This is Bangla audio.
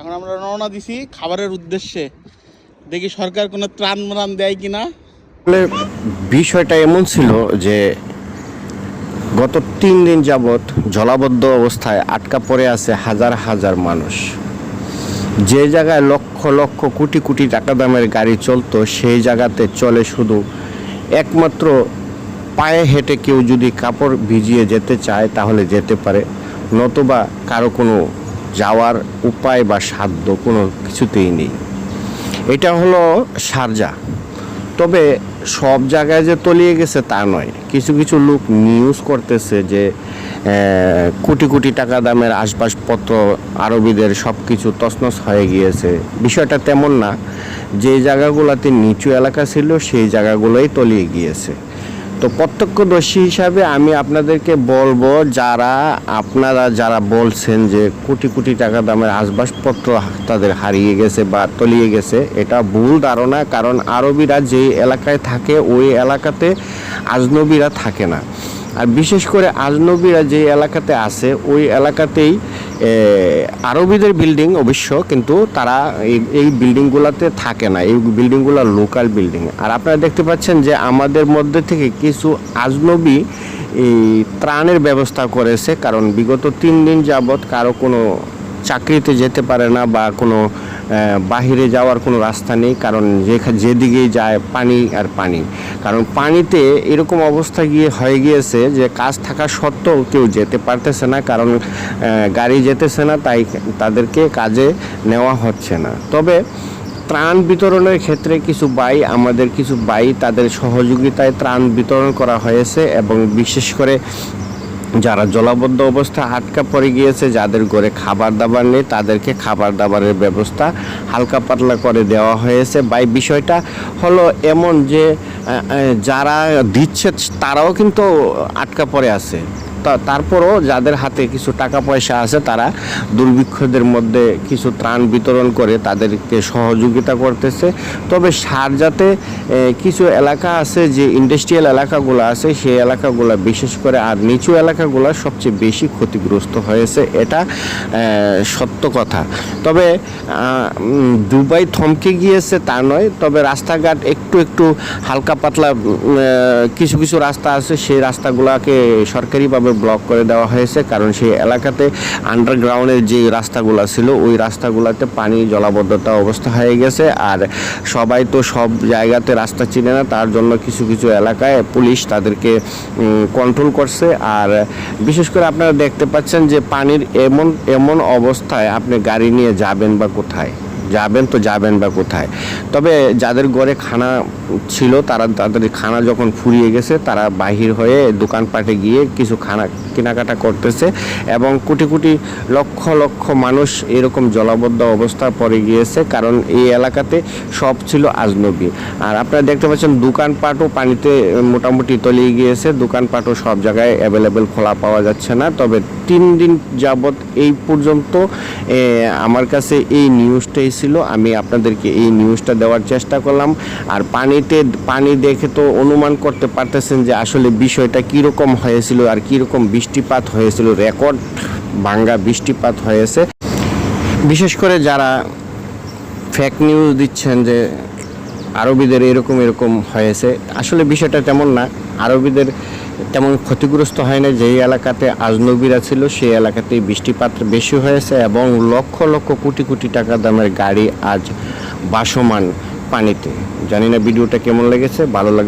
এখন আমরা রওনা দিছি খাবারের উদ্দেশ্যে। দেখি সরকার কোনো ত্রাণ ম্রাণ দেয় কিনা। আসলে বিষয়টা এমন ছিল যে গত তিন দিন যাবৎ জলাবদ্ধ অবস্থায় আটকা পড়ে আছে হাজার হাজার মানুষ। যে জায়গায় লক্ষ লক্ষ কোটি কোটি টাকা দামের গাড়ি চলতো, সেই জায়গাতে চলে শুধু একমাত্র পায়ে হেঁটে কেউ যদি কাপড় ভিজিয়ে যেতে চায় তাহলে যেতে পারে, নতুবা কারও কোনো যাওয়ার উপায় বা সাধ্য কোনো কিছুতেই নেই। এটা হলো সারজা। তবে সব জায়গায় যে তলিয়ে গেছে তা নয়। কিছু কিছু লোক নিউজ করতেছে যে কোটি কোটি টাকা দামের আসবাসপত্র আরবিদের সব কিছু তছনছ হয়ে গিয়েছে। বিষয়টা তেমন না। যে জায়গাগুলোতে নিচু এলাকা ছিল সেই জায়গাগুলোই তলিয়ে গিয়েছে। তো প্রত্যক্ষদর্শী হিসাবে আমি আপনাদেরকে বলব যারা, আপনারা যারা বলছেন যে কোটি কোটি টাকা দামের আসবাসপত্র তাদের হারিয়ে গেছে বা তলিয়ে গেছে, এটা ভুল ধারণা, কারণ আরবিরা যে এলাকায় থাকে ওই এলাকাতে আজনবীরা থাকে না। আর বিশেষ করে আজনবীরা যে এলাকাতে আছে, ওই এলাকাতেই আরবিদের বিল্ডিং অবশ্য, কিন্তু তারা এই বিল্ডিংগুলোতে থাকে না, এই বিল্ডিংগুলো লোকাল বিল্ডিং আর আপনারা দেখতে পাচ্ছেন যে আমাদের মধ্যে থেকে কিছু আজনবী এই ত্রাণের ব্যবস্থা করেছে, কারণ বিগত তিন দিন যাবৎ কারও কোনো চাকরিতে যেতে পারে না বা কোনো বাহিরে যাওয়ার কোনো রাস্তা নেই, কারণ যেদিকেই যায় পানি আর পানি। কারণ পানিতে এরকম অবস্থা গিয়ে, হয়ে গিয়েছে যে কাজ থাকা সত্ত্বেও কেউ যেতে পারতেছে না, কারণ গাড়ি যেতেছে না, তাই তাদেরকে কাজে নেওয়া হচ্ছে না। তবে ত্রাণ বিতরণের ক্ষেত্রে কিছু বাই, আমাদের কিছু বাই তাদের সহযোগিতায় ত্রাণ বিতরণ করা হয়েছে এবং বিশেষ করে যারা জলাবদ্ধ অবস্থা আটকা পড়ে গিয়েছে, যাদের ঘরে খাবার দাবার নেই, তাদেরকে খাবার দাবারের ব্যবস্থা হালকা পাতলা করে দেওয়া হয়েছে। বা বিষয়টা হলো এমন যে যারা দিচ্ছে, তারাও কিন্তু আটকা পড়ে আছে। তারপরও যাদের হাতে কিছু টাকা পয়সা আছে তারা দুর্ভিক্ষদের মধ্যে কিছু ত্রাণ বিতরণ করে তাদেরকে সহযোগিতা করতেছে। তবে সারজাতে এ, কিছু এলাকা আছে যে ইন্ডাস্ট্রিয়াল এলাকাগুলো আছে সেই এলাকাগুলো বিশেষ করে আর নিচু এলাকাগুলো সবচেয়ে বেশি ক্ষতিগ্রস্ত হয়েছে। এটা সত্য কথা। তবে দুবাই থমকে গিয়েছে তা নয় তবে রাস্তাঘাট একটু একটু হালকা পাতলা কিছু কিছু রাস্তা আছে সেই রাস্তাগুলোকে সরকারিভাবে ব্লক করে দেওয়া হয়েছে, কারণ সেই এলাকাতে আন্ডারগ্রাউন্ডের যে রাস্তাগুলো ছিল, ওই রাস্তাগুলোতে পানি জলাবদ্ধতা অবস্থা হয়ে গেছে। আর সবাই তো সব জায়গাতে রাস্তা চিনে না, তার জন্য কিছু কিছু এলাকায় পুলিশ তাদেরকে কন্ট্রোল করছে। আর বিশেষ করে আপনারা দেখতে পাচ্ছেন যে পানির এমন এমন অবস্থায় আপনি গাড়ি নিয়ে যাবেন বা কোথায়। যাবেন তো যাবেন বা কোথায়। তবে যাদের ঘরে খানা ছিল, তারা তাদের খানা যখন ফুরিয়ে গেছে, তারা বাহির হয়ে দোকানপাটে গিয়ে কিছু খানা কেনাকাটা করতেছে এবং কোটি কোটি লক্ষ লক্ষ মানুষ এরকম জলাবদ্ধ অবস্থা পড়ে গিয়েছে কারণ এই এলাকাতে সব ছিল আজনবী। আর আপনারা দেখতে পাচ্ছেন দোকানপাটও পানিতে মোটামুটি তলিয়ে গিয়েছে, দোকানপাটও সব জায়গায় অ্যাভেলেবেল খোলা পাওয়া যাচ্ছে না। তবে তিন দিন যাবৎ এই পর্যন্ত আমার কাছে এই নিউজটাই ছিল, আমি আপনাদেরকে এই নিউজটা দেওয়ার চেষ্টা করলাম। আর পানিতে, পানি দেখে তো অনুমান করতে পারতেছেন যে আসলে বিষয়টা কীরকম হয়েছিল আর কীরকম বৃষ্টিপাত হয়েছিল। রেকর্ড ভাঙ্গা বৃষ্টিপাত হয়েছে। বিশেষ করে যারা ফেক নিউজ দিচ্ছেন যে আরবিদের এরকম এরকম হয়েছে, আসলে বিষয়টা তেমন না। আরবিদের তেমন ক্ষতিগ্রস্ত হয় না যেই এলাকাতে আজনবীরা ছিল, সেই এলাকাতে বৃষ্টিপাত বেশি হয়েছে এবং লক্ষ লক্ষ কোটি কোটি টাকা দামের গাড়ি আজ বাসমান পানিতে। জানি না ভিডিওটা কেমন লেগেছে, ভালো লাগে